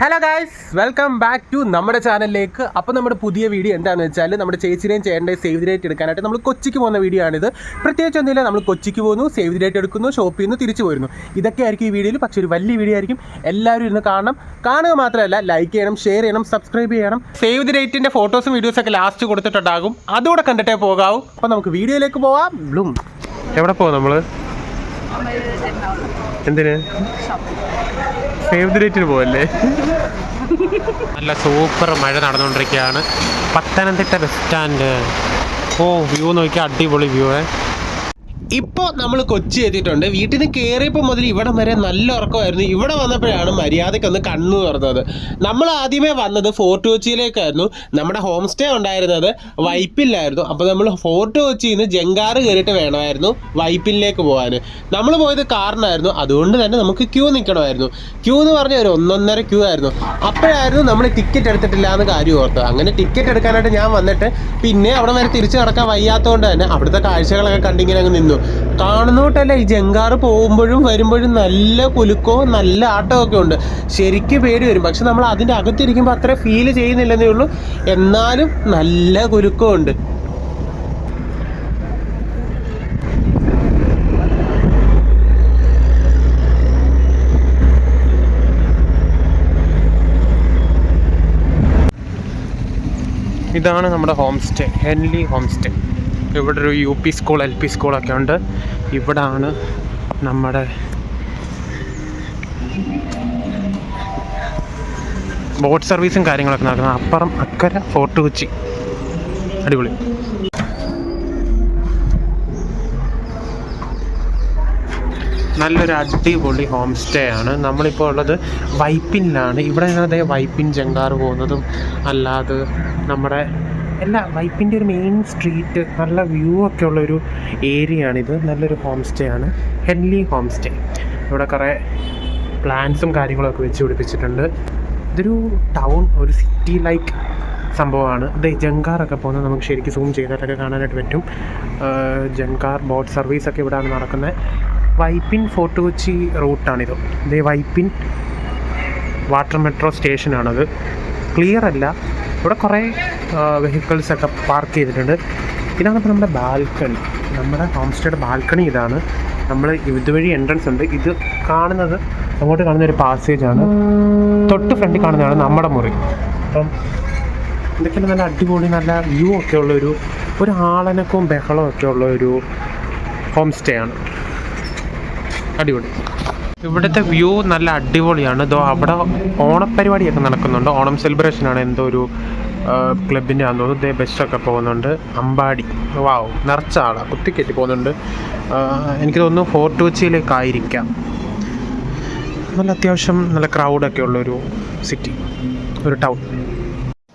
Hello guys welcome back to നമ്മുടെ ചാനലിലേക്ക് അപ്പോൾ നമ്മുടെ പുതിയ വീഡിയോ എന്താണെന്ന് വെച്ചാൽ നമ്മുടെ ചേച്ചിനെയും ചേട്ടന്റെയും സേവ് ഡേറ്റ് എടുക്കാനായിട്ട് നമ്മൾ കൊച്ചിക്ക് പോകുന്ന വീഡിയോ ആണിത്. പ്രത്യേകിച്ച് ഒന്നുമില്ല നമ്മൾ കൊച്ചിക്ക് പോകുന്നു സേവ് ഡേറ്റ് എടുക്കുന്നു ഷോപ്പിൽ നിന്ന് തിരിച്ചു പോരുന്നു. ഇതൊക്കെ ആയിരിക്കും ഈ വീഡിയോയിൽ പക്ഷേ ഒരു വലിയ വീഡിയോ ആയിരിക്കും. എല്ലാവരും ഇരുന്ന് കാണണം. കാണുക മാത്രമല്ല ലൈക്ക് ചെയ്യണം ഷെയർ ചെയ്യണം സബ്സ്ക്രൈബ് ചെയ്യണം. സേവ് ദി ഡേറ്റിന്റെ ഫോട്ടോസും വീഡിയോസൊക്കെ ലാസ്റ്റ് കൊടുത്തിട്ടുണ്ടാകും. അതുകൂടെ കണ്ടിട്ടേ പോകാവും. അപ്പോൾ നമുക്ക് വീഡിയോയിലേക്ക് പോവാം. ബ്ലൂം എവിടെ പോകും നമ്മൾ എന്തിന്? സേവ് ഡേറ്റിന് പോവല്ലേ? നല്ല സൂപ്പർ മഴ നടന്നുകൊണ്ടിരിക്കുകയാണ്. പത്തനംതിട്ട ബസ് സ്റ്റാൻഡ് ഓ വ്യൂ നോക്കിയാൽ അടിപൊളി വ്യൂ ഇപ്പോൾ നമ്മൾ കൊച്ചി എത്തിയിട്ടുണ്ട്. വീട്ടിൽ നിന്ന് കയറിയപ്പോൾ മുതൽ ഇവിടെ വരെ നല്ല ഉറക്കമായിരുന്നു. ഇവിടെ വന്നപ്പോഴാണ് മര്യാദയ്ക്ക് ഒന്ന് കണ്ണു തുറന്നത്. നമ്മൾ ആദ്യമേ വന്നത് ഫോർട്ട് കൊച്ചിയിലേക്കായിരുന്നു. നമ്മുടെ ഹോം സ്റ്റേ ഉണ്ടായിരുന്നത് വൈപ്പിലായിരുന്നു അപ്പോൾ നമ്മൾ ഫോർട്ട് കൊച്ചിയിൽ നിന്ന് ജങ്കാറ് കയറിയിട്ട് വേണമായിരുന്നു വൈപ്പിലേക്ക് പോകാൻ നമ്മൾ പോയത് കാറിനായിരുന്നു. അതുകൊണ്ട് തന്നെ നമുക്ക് ക്യൂ നിൽക്കണമായിരുന്നു ക്യൂ എന്ന് പറഞ്ഞാൽ ഒരു ഒന്നൊന്നര ക്യൂ ആയിരുന്നു. അപ്പോഴായിരുന്നു നമ്മൾ ടിക്കറ്റ് എടുത്തിട്ടില്ല എന്ന് കാര്യം ഓർത്തത്. അങ്ങനെ ടിക്കറ്റ് എടുക്കാനായിട്ട് ഞാൻ വന്നിട്ട് പിന്നെ അവിടെ വരെ തിരിച്ചു നടക്കാൻ വയ്യാത്തതുകൊണ്ട് തന്നെ അവിടുത്തെ കാഴ്ചകളൊക്കെ കണ്ടിങ്ങനെ അങ്ങ് നിന്നു. കാണുന്നോട്ടല്ല ഈ ജങ്കാറ് പോകുമ്പോഴും വരുമ്പോഴും നല്ല കുലുക്കവും നല്ല ആട്ടമൊക്കെ ഉണ്ട്. ശരിക്കും പേടി വരും. പക്ഷെ നമ്മൾ അതിന്റെ അകത്തിരിക്കുമ്പോൾ അത്ര ഫീൽ ചെയ്യുന്നില്ലെന്നേ ഉള്ളൂ. എന്നാലും നല്ല കുലുക്കമുണ്ട് ഇതാണ് നമ്മുടെ home stay Henley home stay ഇവിടെ ഒരു U P school L P സ്കൂളൊക്കെ ഉണ്ട്. ഇവിടാണ് നമ്മുടെ ബോട്ട് സർവീസും കാര്യങ്ങളൊക്കെ നടക്കുന്നത്. അപ്പുറം അക്കര ഫോർട്ട് കൊച്ചി അടിപൊളി. നല്ലൊരു അടിപൊളി ഹോം സ്റ്റേ ആണ് നമ്മളിപ്പോൾ ഉള്ളത് വൈപ്പിനിലാണ്. ഇവിടെ അതേ വൈപ്പിൻ ചെങ്കാറ് പോകുന്നതും അല്ലാതെ നമ്മുടെ എല്ലാ വൈപ്പിന്റെ ഒരു മെയിൻ സ്ട്രീറ്റ് നല്ല വ്യൂ ഒക്കെ ഉള്ളൊരു ഏരിയ ആണിത്. നല്ലൊരു ഹോം സ്റ്റേ ആണ്. ഹെൻലി ഹോം സ്റ്റേ ഇവിടെ കുറേ പ്ലാന്റ്സും കാര്യങ്ങളൊക്കെ വെച്ച് പിടിപ്പിച്ചിട്ടുണ്ട്. ഇതൊരു ടൗൺ ഒരു സിറ്റി ലൈക്ക് സംഭവമാണ്. ഇത് ജങ്കാറൊക്കെ പോകുന്നത് നമുക്ക് ശരിക്കും സൂം ചെയ്തിട്ടൊക്കെ കാണാനായിട്ട് പറ്റും. ജങ്കാർ ബോട്ട് സർവീസൊക്കെ ഇവിടെയാണ് നടക്കുന്നത് വൈപ്പിൻ ഫോർട്ട് കൊച്ചി റൂട്ടാണിത് ഇത് വൈപ്പിൻ വാട്ടർ മെട്രോ സ്റ്റേഷനാണത് ക്ലിയർ അല്ല. ഇവിടെ കുറേ വെഹിക്കിൾസ് ഒക്കെ പാർക്ക് ചെയ്തിട്ടുണ്ട്. ഇതാണ് ഇപ്പോൾ നമ്മുടെ ബാൽക്കണി. നമ്മുടെ ഹോം സ്റ്റേയുടെ ബാൽക്കണി ഇതാണ്. നമ്മൾ ഇതുവഴി എൻട്രൻസ് ഉണ്ട്. ഇത് കാണുന്നത് അങ്ങോട്ട് കാണുന്ന ഒരു ആണ്. തൊട്ട് ഫ്രണ്ടിൽ കാണുന്നതാണ് നമ്മുടെ മുറി. അപ്പം ഇതൊക്കെ നല്ല അടിപൊളി നല്ല വ്യൂ ഒക്കെ ഉള്ളൊരു ഒരു ആളനക്കവും ബഹളവും ഒക്കെ ഉള്ള ഒരു ഹോം സ്റ്റേ ആണ്. അടിപൊളി. ഇവിടുത്തെ വ്യൂ നല്ല അടിപൊളിയാണ്. ഇതോ അവിടെ ഓണപ്പരിപാടിയൊക്കെ നടക്കുന്നുണ്ട്. ഓണം സെലിബ്രേഷനാണ് എന്തോ ഒരു ക്ലബിന്റെ ആണെന്ന് തോന്നുന്നു ഇതേ ബസ്സൊക്കെ പോകുന്നുണ്ട്. അമ്പാടി. വാവ് നിറച്ച ആളാണ് കുത്തിക്കയറ്റി പോകുന്നുണ്ട് എനിക്ക് തോന്നുന്നു ഫോർട്ട് കൊച്ചിയിലേക്കായിരിക്കാം നല്ല അത്യാവശ്യം നല്ല ക്രൗഡൊക്കെ ഉള്ളൊരു സിറ്റി ഒരു ടൗൺ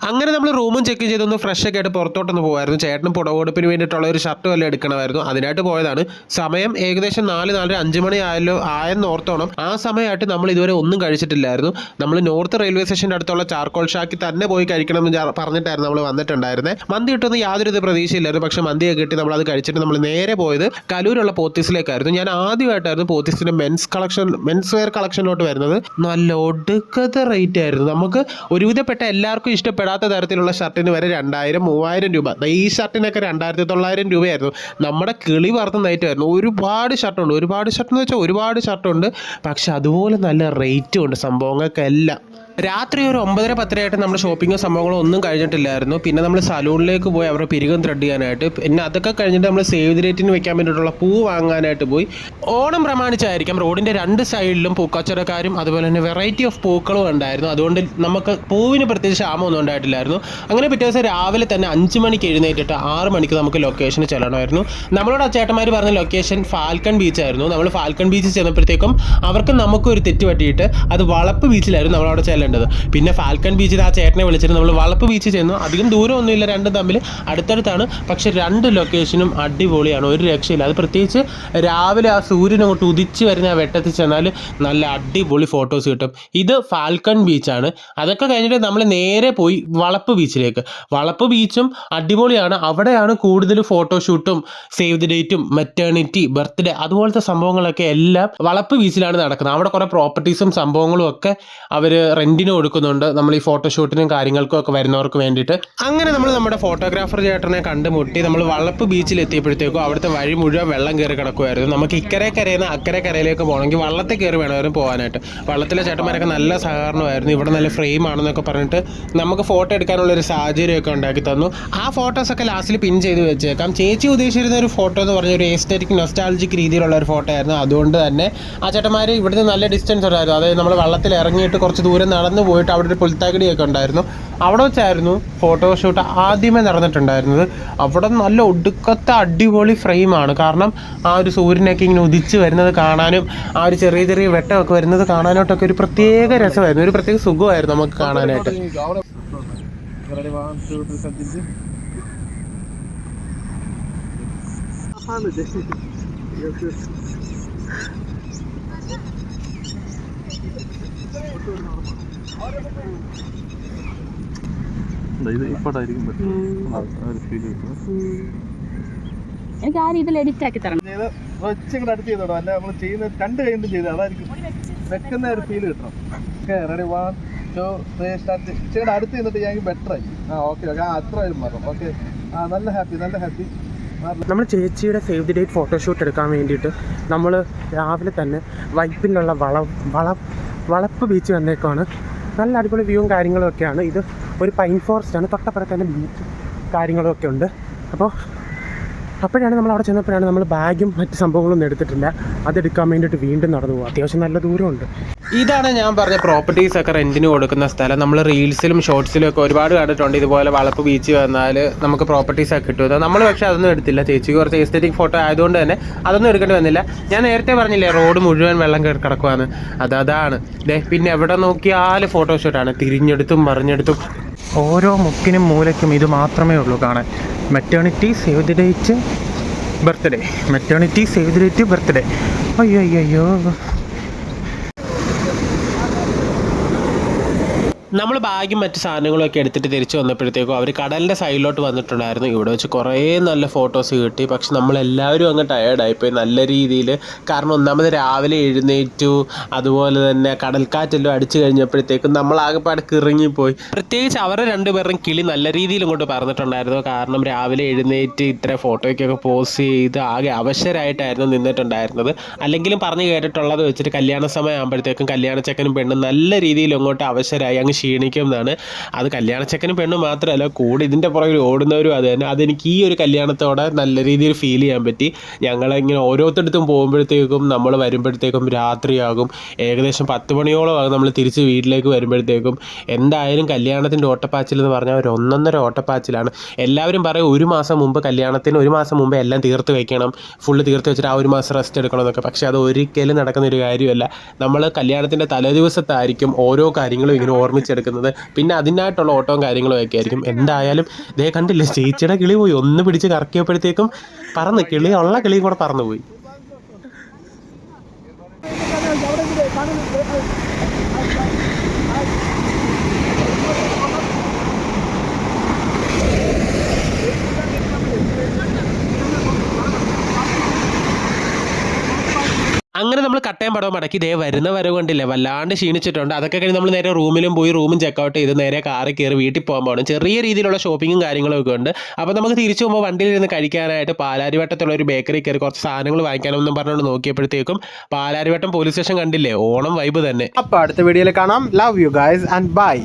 അങ്ങനെ നമ്മൾ റൂമും ചെക്ക് ചെയ്തൊന്ന് ഫ്രഷ് ഒക്കെ ആയിട്ട് പുറത്തോട്ടൊന്ന് പോകുമായിരുന്നു ചേട്ടന് പുടവെടുപ്പിന് വേണ്ടിയിട്ടുള്ള ഒരു ഷർട്ട് വല്ല എടുക്കണമായിരുന്നു. അതിനായിട്ട് പോയതാണ്. സമയം ഏകദേശം നാല് നാലര അഞ്ച് മണി ആയല്ലോ ആയെന്ന് ഓർത്തോണം. ആ സമയമായിട്ട് നമ്മൾ ഇതുവരെ ഒന്നും കഴിച്ചിട്ടില്ലായിരുന്നു. നമ്മൾ നോർത്ത് റെയിൽവേ സ്റ്റേഷന്റെ അടുത്തുള്ള ചാർക്കോൾ ഷാക്കി തന്നെ പോയി കഴിക്കണം എന്ന് പറഞ്ഞിട്ടായിരുന്നു നമ്മൾ വന്നിട്ടുണ്ടായിരുന്നത് മന്തി കിട്ടുമെന്ന് യാതൊരു പ്രതീക്ഷയില്ലായിരുന്നു. പക്ഷേ മന്തിയൊക്കെ കിട്ടി നമ്മൾ അത് കഴിച്ചിട്ട് നമ്മൾ നേരെ പോയത് കലൂരുള്ള പോത്തീസിലേക്കായിരുന്നു. ഞാൻ ആദ്യമായിട്ടായിരുന്നു പോത്തീസിന്റെ മെൻസ് കളക്ഷൻ മെൻസ് വെയർ കളക്ഷനിലോട്ട് വരുന്നത്. നല്ല ഒടുക്കത്തെ റേറ്റ് ആയിരുന്നു. നമുക്ക് ഒരുവിധപ്പെട്ട എല്ലാവർക്കും ഇഷ്ടപ്പെടാത്ത തരത്തിലുള്ള ഷർട്ടിന് വരെ രണ്ടായിരം മൂവായിരം രൂപ. ഈ ഷർട്ടിനൊക്കെ രണ്ടായിരത്തി തൊള്ളായിരം രൂപയായിരുന്നു. നമ്മുടെ കിളി പറത്തുന്ന ഐറ്റമായിരുന്നു ഒരുപാട് ഷർട്ടുണ്ട് ഒരുപാട് ഷർട്ട് എന്ന് വെച്ചാൽ ഒരുപാട് ഷർട്ടുണ്ട് പക്ഷെ അതുപോലെ നല്ല റേറ്റും ഉണ്ട്. സംഭവങ്ങൾക്കെല്ലാം. രാത്രി ഒരു ഒമ്പതര പത്തരയായിട്ട് നമ്മൾ ഷോപ്പിങ്ങോ സംഭവങ്ങളോ ഒന്നും കഴിഞ്ഞിട്ടില്ലായിരുന്നു. പിന്നെ നമ്മൾ സലൂണിലേക്ക് പോയി അവരുടെ പിരികം ത്രെഡ് ചെയ്യാനായിട്ട്. പിന്നെ അതൊക്കെ കഴിഞ്ഞിട്ട് നമ്മൾ സേവ് ദി ഡേറ്റിന് വെക്കാൻ വേണ്ടിയിട്ടുള്ള പൂ വാങ്ങാനായിട്ട് പോയി. ഓണം പ്രമാണിച്ചായിരിക്കാം. റോഡിന്റെ രണ്ട് സൈഡിലും പൂക്കച്ചവടക്കാരും അതുപോലെ തന്നെ വെറൈറ്റി ഓഫ് പൂക്കളും ഉണ്ടായിരുന്നു. അതുകൊണ്ട് നമുക്ക് പൂവിന് പ്രത്യേകിച്ച് ക്ഷാമമൊന്നും ഉണ്ടായിട്ടില്ലായിരുന്നു. അങ്ങനെ പിറ്റേ ദിവസം രാവിലെ തന്നെ അഞ്ച് മണിക്ക് എഴുന്നേറ്റിട്ട് ആറ് മണിക്ക് നമുക്ക് ലൊക്കേഷന് ചെല്ലണമായിരുന്നു. നമ്മളോട് ആ ചേട്ടന്മാർ പറഞ്ഞ ലൊക്കേഷൻ ഫാൽക്കൺ ബീച്ചായിരുന്നു നമ്മൾ ഫാൽക്കൺ ബീച്ചിൽ ചെന്നപ്പോഴത്തേക്കും അവർക്ക് നമുക്കൊരു തെറ്റ് പറ്റിയിട്ട് അത് വളപ്പ് ബീച്ചിലായിരുന്നു നമ്മളവിടെ ചെല്ലേണ്ടത് പിന്നെ ഫാൽക്കൺ ബീച്ചിൽ ആ ചേട്ടനെ വിളിച്ചിട്ട് നമ്മൾ വളപ്പ് ബീച്ചിൽ ചെന്നു. അധികം ദൂരമൊന്നുമില്ല. രണ്ടും തമ്മിൽ അടുത്തടുത്താണ്. പക്ഷെ രണ്ട് ലൊക്കേഷനും അടിപൊളിയാണ്. ഒരു രക്ഷയില്ല. അത് പ്രത്യേകിച്ച് രാവിലെ ആ സൂര്യൻ അങ്ങോട്ട് ഉദിച്ച് വരുന്ന ആ വെട്ടത്തിൽ ചെന്നാൽ നല്ല അടിപൊളി ഫോട്ടോസ് കിട്ടും. ഇത് ഫാൽക്കൺ ബീച്ചാണ് അതൊക്കെ കഴിഞ്ഞിട്ട് നമ്മൾ നേരെ പോയി വളപ്പ് ബീച്ചിലേക്ക് വളപ്പ് ബീച്ചും അടിപൊളിയാണ്. അവിടെയാണ് കൂടുതൽ ഫോട്ടോഷൂട്ടും സേവ് ദി ഡേറ്റും മെറ്റേണിറ്റി ബർത്ത്ഡേ അതുപോലത്തെ സംഭവങ്ങളൊക്കെ എല്ലാം വളപ്പ് ബീച്ചിലാണ് നടക്കുന്നത്. അവിടെ കുറേ പ്രോപ്പർട്ടീസും സംഭവങ്ങളും ഒക്കെ അവർ റെന്റ് റെന്റിന് കൊടുക്കുന്നുണ്ട് നമ്മൾ ഈ ഫോട്ടോഷൂട്ടിനും കാര്യങ്ങൾക്കും ഒക്കെ വരുന്നവർക്ക് വേണ്ടിയിട്ട്. അങ്ങനെ നമ്മൾ നമ്മുടെ ഫോട്ടോഗ്രാഫർ ചേട്ടനെ കണ്ടുമുട്ടി നമ്മൾ വള്ളപ്പ് ബീച്ചിൽ എത്തിയപ്പോഴത്തേക്കും അവിടുത്തെ വഴി മുഴുവൻ വെള്ളം കയറി കിടക്കുമായിരുന്നു നമുക്ക് ഇക്കരെ കരയിൽ നിന്ന് അക്കരെ കരയിലേക്ക് പോകണമെങ്കിൽ വള്ളത്തിൽ കയറി വേണമായിരുന്നു പോകാനായിട്ട്. വള്ളത്തിലെ ചേട്ടന്മാരൊക്കെ നല്ല സഹകരണമായിരുന്നു. ഇവിടെ നല്ല ഫ്രെയിം ആണെന്നൊക്കെ പറഞ്ഞിട്ട് നമുക്ക് ഫോട്ടോ എടുക്കാനുള്ള ഒരു സാഹചര്യമൊക്കെ ഉണ്ടാക്കി തന്നു. ആ ഫോട്ടോസൊക്കെ ലാസ്റ്റിൽ പിൻ ചെയ്ത് വെച്ചേക്കാം. ചേച്ചി ഉദ്ദേശിച്ചിരുന്ന ഒരു ഫോട്ടോ എന്ന് പറഞ്ഞ ഒരു എസ്തറ്റിക് നൊസ്റ്റാൾജിക് രീതിയിലുള്ള ഒരു ഫോട്ടോ ആയിരുന്നു. അതുകൊണ്ട് തന്നെ ആ ചേട്ടന്മാർ ഇവിടുന്ന് നല്ല ഡിസ്റ്റൻസ് ഉണ്ടായിരുന്നു. അതായത് നമ്മൾ വള്ളത്തിൽ ഇറങ്ങിയിട്ട് കുറച്ച് ദൂരം നടന്നു പോയിട്ട് അവിടെ ഒരു പുൽത്തകടിയൊക്കെ ഉണ്ടായിരുന്നു അവിടെ വെച്ചായിരുന്നു ഫോട്ടോഷൂട്ട് ആദ്യമേ നടന്നിട്ടുണ്ടായിരുന്നത് അവിടെ നല്ല ഒടുക്കത്തെ അടിപൊളി ഫ്രെയിമാണ് കാരണം ആ ഒരു സൂര്യനൊക്കെ ഇങ്ങനെ ഉദിച്ച് വരുന്നത് കാണാനും ആ ഒരു ചെറിയ ചെറിയ വെട്ടമൊക്കെ വരുന്നത് കാണാനായിട്ടൊക്കെ ഒരു പ്രത്യേക രസമായിരുന്നു ഒരു പ്രത്യേക സുഖമായിരുന്നു നമുക്ക് കാണാനായിട്ട് Thank one, ഇത് ഇപ്പോഴായിരിക്കും എനിക്ക് ആ രീതിയിൽ എഡിറ്റ് ആക്കി തരണം. ചെയ്ത് അടുത്ത് അല്ല നമ്മൾ ചെയ്യുന്ന രണ്ട് കഴിഞ്ഞിട്ട് ചെയ്ത് അതായിരിക്കും. വെക്കുന്ന ഒരു ഫീൽ കിട്ടണം. Okay ready one two three start ഇച്ചിരി അടുത്ത് നിന്നിട്ട് ഞാൻ ബെറ്റർ ആയി. ആ ഓക്കെ ഓക്കെ ആ അത്ര ആയാലും മാറും ഓക്കെ ആ നല്ല ഹാപ്പി നല്ല ഹാപ്പി നമ്മൾ ചേച്ചിയുടെ സേവ് ദി ഡേറ്റ് ഫോട്ടോഷൂട്ട് എടുക്കാൻ വേണ്ടിയിട്ട് നമ്മൾ രാവിലെ തന്നെ വൈപ്പിലുള്ള വള വള വളപ്പ് ബീച്ച് വന്നേക്കാണ് നല്ല അടിപൊളി വ്യൂവും കാര്യങ്ങളും ഒക്കെയാണ്. ഇത് ഒരു പൈൻ ഫോറസ്റ്റ് ആണ്. തൊട്ടപ്പുറത്ത് തന്നെ ബീച്ച് കാര്യങ്ങളും ഒക്കെ ഉണ്ട്. അപ്പോൾ അപ്പോഴാണ് നമ്മൾ അവിടെ ചെന്നപ്പോഴാണ് നമ്മൾ ബാഗും മറ്റ് സംഭവങ്ങളൊന്നും എടുത്തിട്ടില്ല. അതെടുക്കാൻ വേണ്ടിയിട്ട് വീണ്ടും നടന്നു പോകും അത്യാവശ്യം നല്ല ദൂരമുണ്ട്. ഇതാണ് ഞാൻ പറഞ്ഞ പ്രോപ്പർട്ടീസ് ഒക്കെ റെന്റിന് കൊടുക്കുന്ന സ്ഥലം. നമ്മൾ റീൽസിലും ഷോർട്സിലും ഒക്കെ ഒരുപാട് കണ്ടിട്ടുണ്ട്. ഇതുപോലെ വളപ്പ് ബീച്ച് വന്നാൽ നമുക്ക് പ്രോപ്പർട്ടീസ് ഒക്കെ കിട്ടും. നമ്മൾ പക്ഷേ അതൊന്നും എടുത്തില്ല. ചേച്ചിക്ക് കുറച്ച് എസ്തറ്റിക് ഫോട്ടോ ആയതുകൊണ്ട് തന്നെ അതൊന്നും എടുക്കേണ്ടി വന്നില്ല. ഞാൻ നേരത്തെ പറഞ്ഞില്ലേ റോഡ് മുഴുവൻ വെള്ളം കയറി കിടക്കുവാന്ന്. അത് അതാണ്. പിന്നെ എവിടെ നോക്കിയാലും ഫോട്ടോഷൂട്ടാണ് തിരിഞ്ഞെടുത്തും മറിഞ്ഞെടുത്തും ഓരോ മുക്കിനും മൂലയ്ക്കും ഇത് മാത്രമേ ഉള്ളൂ കാണാൻ. Maternity save the date birthday maternity save the date birthday അയ്യോ അയ്യോ. നമ്മൾ ബാഗും മറ്റ് സാധനങ്ങളൊക്കെ എടുത്തിട്ട് തിരിച്ചു വന്നപ്പോഴത്തേക്കും അവർ കടലിന്റെ സൈഡിലോട്ട് വന്നിട്ടുണ്ടായിരുന്നു. ഇവിടെ വെച്ച് കുറേ നല്ല ഫോട്ടോസ് കിട്ടി. പക്ഷെ നമ്മളെല്ലാവരും അങ്ങ് ടയേർഡായിപ്പോയി നല്ല രീതിയിൽ കാരണം ഒന്നാമത് രാവിലെ എഴുന്നേറ്റു. അതുപോലെ തന്നെ കടൽക്കാറ്റെല്ലാം അടിച്ചു കഴിഞ്ഞപ്പോഴത്തേക്കും നമ്മൾ ആകെപ്പാട് കിറങ്ങിപ്പോയി. പ്രത്യേകിച്ച് അവരുടെ രണ്ടുപേരും കിളി നല്ല രീതിയിൽ ഇങ്ങോട്ട് പറഞ്ഞിട്ടുണ്ടായിരുന്നു. കാരണം രാവിലെ എഴുന്നേറ്റ് ഇത്ര ഫോട്ടോയ്ക്കൊക്കെ പോസ്റ്റ് ചെയ്ത് ആകെ അവശരായിട്ടായിരുന്നു നിന്നിട്ടുണ്ടായിരുന്നത്. അല്ലെങ്കിലും പറഞ്ഞു കേട്ടിട്ടുള്ളത് വെച്ചിട്ട് കല്യാണ സമയം ആകുമ്പോഴത്തേക്കും കല്യാണ ചെക്കനും പെണ്ണും നല്ല രീതിയിൽ ഇങ്ങോട്ട് അവശരായി. അങ്ങ് ക്ഷീണിക്കും എന്നാണ് അത് കല്യാണച്ചക്കനും പെണ്ണും മാത്രമല്ല കൂടെ ഇതിന്റെ പുറകിൽ ഓടുന്നവരും അത് തന്നെ. അതെനിക്ക് ഈ ഒരു കല്യാണത്തോടെ നല്ല രീതിയിൽ ഫീൽ ചെയ്യാൻ പറ്റി. ഞങ്ങളിങ്ങനെ ഓരോരുത്തടത്തും പോകുമ്പോഴത്തേക്കും നമ്മൾ വരുമ്പോഴത്തേക്കും രാത്രിയാകും. ഏകദേശം പത്ത് മണിയോളം ആകും നമ്മൾ തിരിച്ച് വീട്ടിലേക്ക് വരുമ്പോഴത്തേക്കും. എന്തായാലും കല്യാണത്തിന്റെ ഓട്ടപ്പാച്ചിൽ എന്ന് പറഞ്ഞാൽ ഒരു ഒന്നൊന്നര ഓട്ടപ്പാച്ചിലാണ്. എല്ലാവരും പറയും ഒരു മാസം മുമ്പ് കല്യാണത്തിന് ഒരു മാസം മുമ്പ് എല്ലാം തീർത്ത് വയ്ക്കണം ഫുള്ള് തീർത്ത് വെച്ചിട്ട് ആ ഒരു മാസം റെസ്റ്റ് എടുക്കണം എന്നൊക്കെ. പക്ഷേ അത് ഒരിക്കലും നടക്കുന്ന ഒരു കാര്യമല്ല. നമ്മൾ കല്യാണത്തിന്റെ തലേദിവസത്തായിരിക്കും ഓരോ കാര്യങ്ങളും ഇങ്ങനെ ഓർമ്മിച്ചെടുക്കുന്നത് പിന്നെ അതിനായിട്ടുള്ള ഓട്ടവും കാര്യങ്ങളും ഒക്കെ ആയിരിക്കും. എന്തായാലും ഇതേ കണ്ടില്ലേ ചേച്ചിയുടെ കിളി പോയി. ഒന്ന് പിടിച്ച് കറക്കിയപ്പോഴത്തേക്കും പറന്ന് കിളി ഉള്ള കിളിയും കൂടെ പറന്നു പോയി അങ്ങനെ നമ്മൾ കട്ടയം പടവും മടക്കി ഇതേ വരുന്ന വരവ് കണ്ടില്ലേ വല്ലാണ്ട് ക്ഷീണിച്ചിട്ടുണ്ട്. അതൊക്കെ കഴിഞ്ഞ് നമ്മൾ നേരെ റൂമിലും പോയി റൂമും ചെക്കൗട്ട് ചെയ്ത് നേരെ കാറിൽ കയറി വീട്ടിൽ പോകാൻ പോകണം ചെറിയ രീതിയിലുള്ള ഷോപ്പിങ്ങും കാര്യങ്ങളും ഒക്കെ ഉണ്ട്. അപ്പോൾ നമുക്ക് തിരിച്ചു പോകുമ്പോൾ വണ്ടിയിൽ ഇരുന്ന് കഴിക്കാനായിട്ട് പാലാരിവട്ടത്തുള്ള ഒരു ബേക്കറി കയറി കുറച്ച് സാധനങ്ങൾ വാങ്ങിക്കാനൊന്നും പറഞ്ഞുകൊണ്ട് നോക്കിയപ്പോഴത്തേക്കും പാലാരിവട്ടം പോലീസ് സ്റ്റേഷൻ കണ്ടില്ലേ? ഓണം വൈബ് തന്നെ. അപ്പോൾ അടുത്ത വീഡിയോയിൽ കാണാം. Love you guys and bye